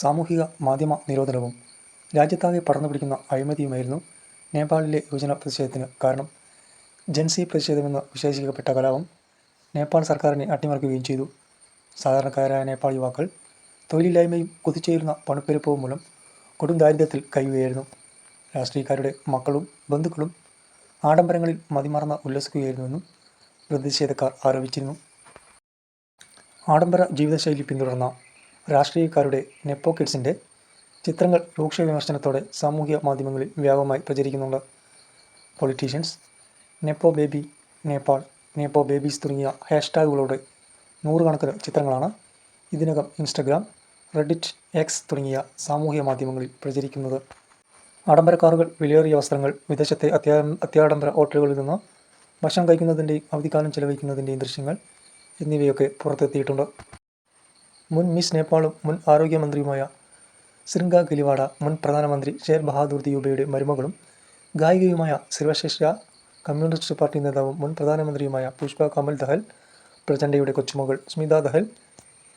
സാമൂഹിക മാധ്യമ നിരോധനവും രാജ്യത്താകെ പടർന്നു പിടിക്കുന്ന അഴിമതിയുമായിരുന്നു നേപ്പാളിലെ യുവജന പ്രതിഷേധത്തിന് കാരണം. ജൻസി പ്രതിഷേധമെന്ന് വിശേഷിക്കപ്പെട്ട കലാപം നേപ്പാൾ സർക്കാരിനെ അട്ടിമറിക്കുകയും ചെയ്തു. സാധാരണക്കാരായ നേപ്പാൾ യുവാക്കൾ തൊഴിലില്ലായ്മയും കുതിച്ചേരുന്ന പണപ്പെരുപ്പവും മൂലം കൊടും ദാരിദ്ര്യത്തിൽ കഴിയുകയായിരുന്നു രാഷ്ട്രീയക്കാരുടെ മക്കളും ബന്ധുക്കളും ആഡംബരങ്ങളിൽ മതിമറന്ന് ഉല്ലസിക്കുകയായിരുന്നുവെന്നും പ്രതിഷേധക്കാർ ആരോപിച്ചിരുന്നു. ആഡംബര ജീവിതശൈലി പിന്തുടർന്ന രാഷ്ട്രീയക്കാരുടെ നെപ്പോ കിഡ്സിന്റെ ചിത്രങ്ങൾ രൂക്ഷ വിമർശനത്തോടെ സാമൂഹ്യ മാധ്യമങ്ങളിൽ വ്യാപകമായി പ്രചരിക്കുന്നുണ്ട്. Politicians nepo baby Nepal nepo babies തുടങ്ങിയ ഹാഷ്ടാഗുകളോടെ നൂറുകണക്കിന് ചിത്രങ്ങളാണ് ഇതിനകം ഇൻസ്റ്റഗ്രാം റെഡിറ്റ് എക്സ് തുടങ്ങിയ സാമൂഹ്യ മാധ്യമങ്ങളിൽ പ്രചരിക്കുന്നത്. ആഡംബര കാറുകൾ വിലയേറിയ വസ്ത്രങ്ങൾ വിദേശത്തെ അത്യാ അത്യാഡംബര ഹോട്ടലുകളിൽ നിന്ന് ഭക്ഷണം കഴിക്കുന്നതിന്റെയും അവധിക്കാലം ചെലവഴിക്കുന്നതിന്റെയും ദൃശ്യങ്ങൾ എന്നിവയൊക്കെ പുറത്തെത്തിയിട്ടുണ്ട്. മുൻ മിസ് നേപ്പാളും മുൻ ആരോഗ്യമന്ത്രിയുമായ ശൃംഗ ഗലിവാഡ മുൻ പ്രധാനമന്ത്രി ഷേർ ബഹാദൂർ ദിയൂബയുടെ മരുമകളും ഗായികയുമായ സർവശേഷ കമ്മ്യൂണിസ്റ്റ് പാർട്ടി നേതാവും മുൻ പ്രധാനമന്ത്രിയുമായ പുഷ്പ കമൽ ദഹൽ പ്രചണ്ഡയുടെ കൊച്ചുമകൾ സ്മിത ദഹൽ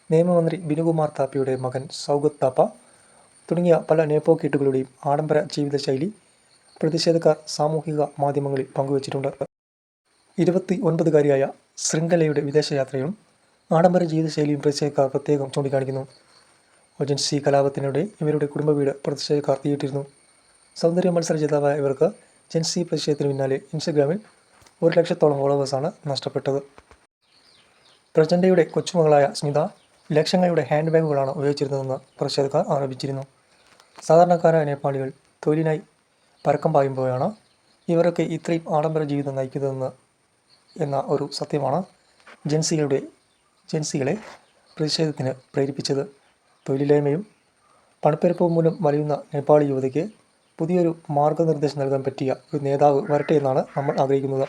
നിയമമന്ത്രി ബിനുകുമാർ താപ്പയുടെ മകൻ സൗഗത് താപ്പ തുടങ്ങിയ പല നേപ്പോ കീട്ടുകളുടെയും ആഡംബര ജീവിതശൈലി പ്രതിഷേധക്കാർ സാമൂഹിക മാധ്യമങ്ങളിൽ പങ്കുവച്ചിട്ടുണ്ട്. ഇരുപത്തി ഒൻപതുകാരിയായ ശൃംഖലയുടെ വിദേശയാത്രയും ആഡംബര ജീവിതശൈലിയും പ്രതിഷേധക്കാർ പ്രത്യേകം ചൂണ്ടിക്കാണിക്കുന്നു. ഒജൻസി കലാപത്തിനിടെ ഇവരുടെ കുടുംബ വീട് പ്രതിഷേധക്കാർ തീയിട്ടിരുന്നു സൗന്ദര്യ മത്സര ജേതാവായ ഇവർക്ക് ജൻസി പ്രതിഷേധത്തിന് പിന്നാലെ ഇൻസ്റ്റഗ്രാമിൽ ഒരു ലക്ഷത്തോളം ഫോളോവേഴ്സാണ് നഷ്ടപ്പെട്ടത്. പ്രചണ്ഡയുടെ കൊച്ചുമകളായ സ്മിത ലക്ഷങ്ങളുടെ ഹാൻഡ് ബാഗുകളാണ് ഉപയോഗിച്ചിരുന്നതെന്ന് പ്രതിഷേധക്കാർ ആരോപിച്ചിരുന്നു. സാധാരണക്കാരായ നേപ്പാളികൾ തൊഴിലിനായി പരക്കം പായുമ്പോഴാണ് ഇവരൊക്കെ ഇത്രയും ആഡംബര ജീവിതം നയിക്കുന്നതെന്ന് എന്ന ഒരു സത്യമാണ് ജൻസികളുടെ ജൻസികളെ പ്രതിഷേധത്തിന് പ്രേരിപ്പിച്ചത്. തൊഴിലില്ലായ്മയും പണപ്പെരുപ്പവും മൂലം വലയുന്ന നേപ്പാളി യുവതിക്ക് പുതിയൊരു മാർഗനിർദ്ദേശം നൽകാൻ പറ്റിയ ഒരു നേതാവ് വരട്ടെ എന്നാണ് നമ്മൾ ആഗ്രഹിക്കുന്നത്.